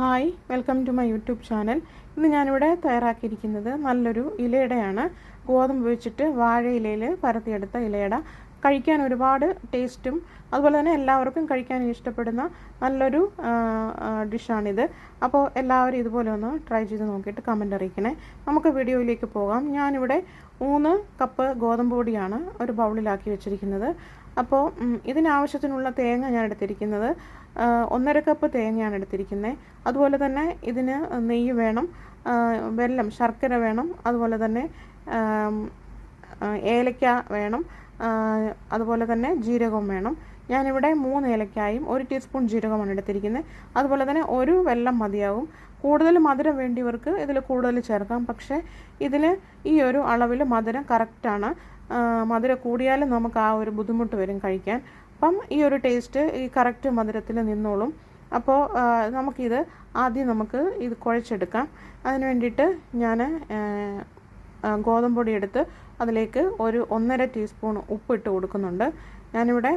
Hi welcome to my YouTube channel ഇന്ന് ഞാനിവിടെ തയ്യാറാക്കിയിരിക്കുന്നത് നല്ലൊരു ഇലയുടെയാണ്. ഗോതമ്പ് വെച്ചിട്ട് വാഴ ഇലയിൽ പരത്തിയെടുത്ത ഇലയട. കഴിക്കാൻ ഒരുപാട് ടേസ്റ്റും അതുപോലെ തന്നെ എല്ലാവർക്കും കഴിക്കാൻ ഇഷ്ടപ്പെടുന്ന നല്ലൊരു ഡിഷാണിത്. അപ്പോൾ എല്ലാവരും ഇതുപോലെ ഒന്ന് ട്രൈ ചെയ്ത് നോക്കിയിട്ട് കമന്റ് അറിയിക്കണേ. നമുക്ക് വീഡിയോയിലേക്ക് പോകാം. ഞാനിവിടെ മൂന്ന് കപ്പ് ഗോതമ്പ് പൊടിയാണ് ഒരു ബൗളിലാക്കി വെച്ചിരിക്കുന്നത്. അപ്പോൾ ഇതിനാവശ്യത്തിനുള്ള തേങ്ങ ഞാൻ എടുത്തിരിക്കുന്നത് ഒന്നര കപ്പ് തേങ്ങയാണ് എടുത്തിരിക്കുന്നത്. അതുപോലെ തന്നെ ഇതിന് നെയ്യ് വേണം വെല്ലം ശർക്കര വേണം അതുപോലെ തന്നെ ഏലക്ക വേണം അതുപോലെ തന്നെ ജീരകം വേണം. ഞാനിവിടെ മൂന്ന് ഏലക്കായും ഒരു ടീസ്പൂൺ ജീരകമാണ് എടുത്തിരിക്കുന്നത്. അതുപോലെ തന്നെ ഒരു വെല്ലം മതിയാവും. കൂടുതൽ മധുരം വേണ്ടിയവർക്ക് ഇതിൽ കൂടുതൽ ചേർക്കാം. പക്ഷേ ഇതിൽ ഈ ഒരു അളവിൽ മധുരം കറക്റ്റാണ് മധുരം കൂടിയാലും നമുക്ക് ആ ഒരു ബുദ്ധിമുട്ട് വരും കഴിക്കാൻ. അപ്പം ഈ ഒരു ടേസ്റ്റ് ഈ കറക്റ്റ് മധുരത്തിൽ നിന്നോളും. അപ്പോൾ നമുക്കിത് ആദ്യം നമുക്ക് ഇത് കുഴച്ചെടുക്കാം. അതിന് വേണ്ടിയിട്ട് ഞാൻ ഗോതമ്പൊടി എടുത്ത് അതിലേക്ക് ഒരു ഒന്നര ടീസ്പൂൺ ഉപ്പ് ഇട്ട് കൊടുക്കുന്നുണ്ട്. ഞാനിവിടെ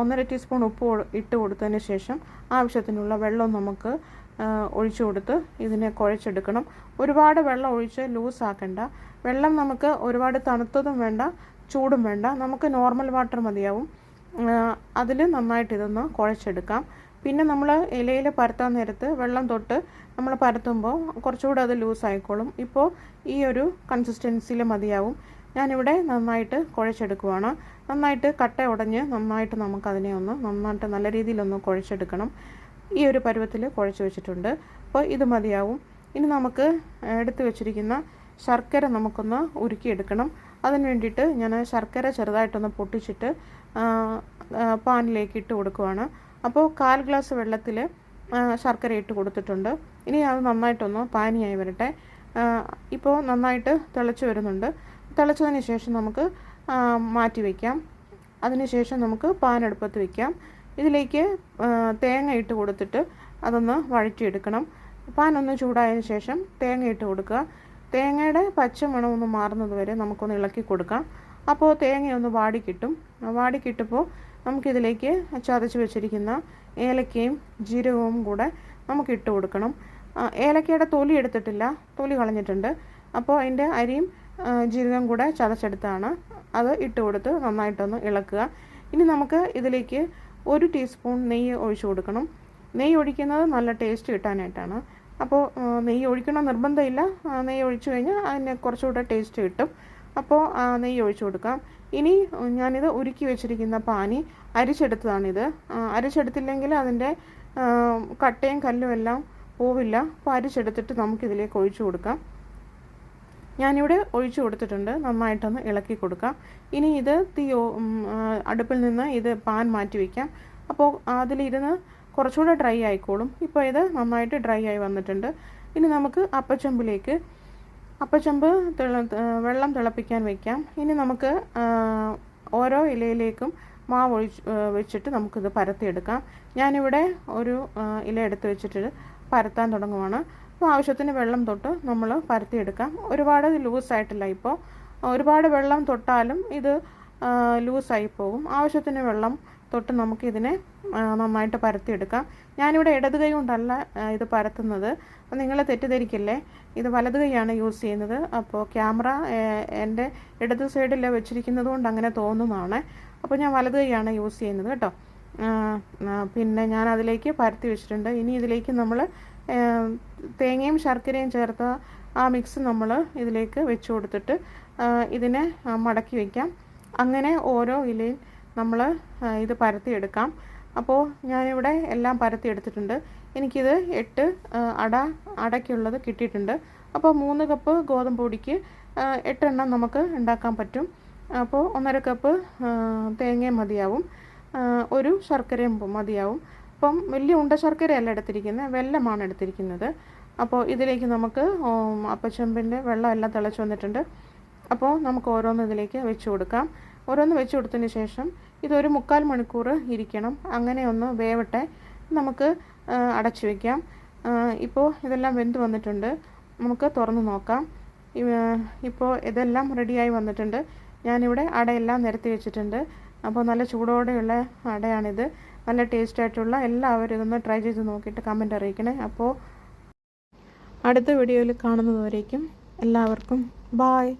ഒന്നര ടീസ്പൂൺ ഉപ്പ് ഇട്ട് കൊടുത്തതിന് ശേഷം ആവശ്യത്തിനുള്ള വെള്ളം നമുക്ക് ഒഴിച്ചു കൊടുത്ത് ഇതിനെ കുഴച്ചെടുക്കണം. ഒരുപാട് വെള്ളം ഒഴിച്ച് ലൂസ് ആക്കണ്ട. വെള്ളം നമുക്ക് ഒരുപാട് തണുത്തതും വേണ്ട ചൂടും വേണ്ട. നമുക്ക് നോർമൽ വാട്ടർ മതിയാവും. അതിൽ നന്നായിട്ട് ഇതൊന്ന് കുഴച്ചെടുക്കാം. പിന്നെ നമ്മൾ ഇലയിൽ പരത്താൻ നേരത്ത് വെള്ളം തൊട്ട് നമ്മൾ പരത്തുമ്പോൾ കുറച്ചുകൂടെ അത് ലൂസ് ആയിക്കോളും. ഇപ്പോൾ ഈ ഒരു കൺസിസ്റ്റൻസിയിൽ മതിയാവും. ഞാനിവിടെ നന്നായിട്ട് കുഴച്ചെടുക്കുവാണ്. നന്നായിട്ട് കട്ട ഉടഞ്ഞ് നന്നായിട്ട് നമുക്കതിനെ ഒന്ന് നന്നായിട്ട് നല്ല രീതിയിലൊന്ന് കുഴച്ചെടുക്കണം. ഈ ഒരു പരുവത്തിൽ കുഴച്ച് വെച്ചിട്ടുണ്ട്. അപ്പോൾ ഇത് മതിയാവും. ഇനി നമുക്ക് എടുത്തു വെച്ചിരിക്കുന്ന ശർക്കര നമുക്കൊന്ന് ഉരുക്കിയെടുക്കണം. അതിന് വേണ്ടിയിട്ട് ഞാൻ ശർക്കര ചെറുതായിട്ടൊന്ന് പൊട്ടിച്ചിട്ട് പാനിലേക്ക് ഇട്ട് കൊടുക്കുവാണ്. അപ്പോൾ കാൽ ഗ്ലാസ് വെള്ളത്തിൽ ശർക്കര ഇട്ട് കൊടുത്തിട്ടുണ്ട്. ഇനി അത് നന്നായിട്ടൊന്ന് പാനിയായി വരട്ടെ. ഇപ്പോൾ നന്നായിട്ട് തിളച്ച് വരുന്നുണ്ട്. തിളച്ചതിന് ശേഷം നമുക്ക് മാറ്റി വയ്ക്കാം അതിനുശേഷം നമുക്ക് പാനെടുപ്പത്ത് വയ്ക്കാം ഇതിലേക്ക് തേങ്ങ ഇട്ട് കൊടുത്തിട്ട് അതൊന്ന് വഴറ്റിയെടുക്കണം. പാനൊന്ന് ചൂടായതിന് ശേഷം തേങ്ങ ഇട്ട് കൊടുക്കുക. തേങ്ങയുടെ പച്ച മണം ഒന്ന് മാറുന്നത് വരെ നമുക്കൊന്ന് ഇളക്കി കൊടുക്കാം. അപ്പോൾ തേങ്ങയൊന്ന് വാടിക്കിട്ടും. വാടിക്കിട്ടപ്പോൾ നമുക്കിതിലേക്ക് ചതച്ച് വെച്ചിരിക്കുന്ന ഏലക്കയും ജീരകവും കൂടെ നമുക്ക് ഇട്ട് കൊടുക്കണം ഏലക്കയുടെ തൊലി എടുത്തിട്ടില്ല. തൊലി കളഞ്ഞിട്ടുണ്ട്. അപ്പോൾ അതിന്റെ അരിയും ജീരകം കൂടെ ചതച്ചെടുത്താണ് അത് ഇട്ട് കൊടുത്ത് നന്നായിട്ടൊന്ന് ഇളക്കുക. ഇനി നമുക്ക് ഇതിലേക്ക് ഒരു ടീസ്പൂൺ നെയ്യ് ഒഴിച്ചു കൊടുക്കണം. നെയ്യ് ഒഴിക്കുന്നത് നല്ല ടേസ്റ്റ് കിട്ടാനായിട്ടാണ്. അപ്പോൾ നെയ്യ് ഒഴിക്കണം നിർബന്ധമില്ല. നെയ്യ് ഒഴിച്ചു കഴിഞ്ഞാൽ അതിന് കുറച്ചുകൂടെ ടേസ്റ്റ് കിട്ടും. അപ്പോൾ നെയ്യ് ഒഴിച്ചു കൊടുക്കാം. ഇനി ഞാനിത് ഉരുക്കി വെച്ചിരിക്കുന്ന പാനി അരിച്ചെടുത്തതാണിത്. അരിച്ചെടുത്തില്ലെങ്കിൽ അതിന്റെ കട്ടയും കല്ലും എല്ലാം പോവില്ല. അപ്പോൾ അരിച്ചെടുത്തിട്ട് നമുക്കിതിലേക്ക് ഒഴിച്ചു കൊടുക്കാം. ഞാനിവിടെ ഒഴിച്ചു കൊടുത്തിട്ടുണ്ട്. നന്നായിട്ടൊന്ന് ഇളക്കി കൊടുക്കാം. ഇനി ഇത് തീ അടുപ്പിൽ നിന്ന് ഇത് പാൻ മാറ്റി വയ്ക്കാം അപ്പോൾ അതിലിരുന്ന് കുറച്ചുകൂടെ ഡ്രൈ ആയിക്കോളും. ഇപ്പോൾ ഇത് നന്നായിട്ട് ഡ്രൈ ആയി വന്നിട്ടുണ്ട്. ഇനി നമുക്ക് അപ്പച്ചമ്പിലേക്ക് അപ്പച്ചമ്പ് വെള്ളം തിളപ്പിക്കാൻ വയ്ക്കാം ഇനി നമുക്ക് ഓരോ ഇലയിലേക്കും മാവ് ഒഴിച്ച് വെച്ചിട്ട് നമുക്കിത് പരത്തിയെടുക്കാം. ഞാനിവിടെ ഒരു ഇല എടുത്ത് വെച്ചിട്ട് പരത്താൻ തുടങ്ങുവാണ്. അപ്പോൾ ആവശ്യത്തിന് വെള്ളം തൊട്ട് നമ്മൾ പരത്തിയെടുക്കാം. ഒരുപാട് ലൂസായിട്ടില്ല ഇപ്പോൾ ഒരുപാട് വെള്ളം തൊട്ടാലും ഇത് ലൂസായി പോകും ആവശ്യത്തിന് വെള്ളം തൊട്ട് നമുക്കിതിനെ നന്നായിട്ട് പരത്തിയെടുക്കാം. ഞാനിവിടെ ഇടത് കൈ കൊണ്ടല്ല ഇത് പരത്തുന്നത്. അപ്പോൾ നിങ്ങൾ തെറ്റിദ്ധരിക്കില്ലേ? ഇത് വലത് കൈയാണ് യൂസ് ചെയ്യുന്നത്. അപ്പോൾ ക്യാമറ എന്റെ ഇടത് സൈഡിൽ വെച്ചിരിക്കുന്നത് കൊണ്ട് അങ്ങനെ തോന്നുന്നതാണ്. അപ്പോൾ ഞാൻ വലത് കൈയാണ് യൂസ് ചെയ്യുന്നത് കേട്ടോ. പിന്നെ ഞാൻ അതിലേക്ക് പരത്തി വെച്ചിട്ടുണ്ട്. ഇനി ഇതിലേക്ക് നമ്മൾ തേങ്ങയും ശർക്കരയും ചേർത്ത ആ മിക്സ് നമ്മൾ ഇതിലേക്ക് വെച്ച് കൊടുത്തിട്ട് ഇതിനെ മടക്കി വയ്ക്കാം അങ്ങനെ ഓരോ ഇലയും നമ്മൾ ഇത് പരത്തിയെടുക്കാം. അപ്പോൾ ഞാനിവിടെ എല്ലാം പരത്തിയെടുത്തിട്ടുണ്ട്. എനിക്കിത് എട്ട് അട അടയ്ക്കുള്ളത് കിട്ടിയിട്ടുണ്ട്. അപ്പോൾ മൂന്ന് കപ്പ് ഗോതമ്പ് പൊടിക്ക് എട്ടെണ്ണം നമുക്ക് ഉണ്ടാക്കാൻ പറ്റും. അപ്പോൾ ഒന്നര കപ്പ് തേങ്ങയും മതിയാവും. ഒരു ശർക്കരയും മതിയാവും. അപ്പം വലിയ ഉണ്ട ശർക്കരയല്ല എടുത്തിരിക്കുന്നത് വെല്ലമാണ് എടുത്തിരിക്കുന്നത്. അപ്പോൾ ഇതിലേക്ക് നമുക്ക് അപ്പച്ചെമ്പിന്റെ വെള്ളം എല്ലാം തിളച്ച് വന്നിട്ടുണ്ട്. അപ്പോൾ നമുക്ക് ഓരോന്ന് ഇതിലേക്ക് വെച്ച് കൊടുക്കാം. ഓരോന്ന് വെച്ച് കൊടുത്തതിന് ശേഷം ഇതൊരു മുക്കാൽ മണിക്കൂർ ഇരിക്കണം. അങ്ങനെ ഒന്ന് വേവട്ടെ. നമുക്ക് അടച്ചു വയ്ക്കാം ഇപ്പോൾ ഇതെല്ലാം വെന്ത് വന്നിട്ടുണ്ട്. നമുക്ക് തുറന്ന് നോക്കാം. ഇപ്പോൾ ഇതെല്ലാം റെഡിയായി വന്നിട്ടുണ്ട്. ഞാനിവിടെ അടയെല്ലാം നിരത്തി വെച്ചിട്ടുണ്ട്. അപ്പോൾ നല്ല ചൂടോടെയുള്ള അടയാണിത്. നല്ല ടേസ്റ്റായിട്ടുള്ള എല്ലാവരും ഇതൊന്ന് ട്രൈ ചെയ്ത് നോക്കിയിട്ട് കമന്റ് അറിയിക്കണേ. അപ്പോൾ അടുത്ത വീഡിയോയിൽ കാണുന്നതുവരേക്കും എല്ലാവർക്കും ബായ്.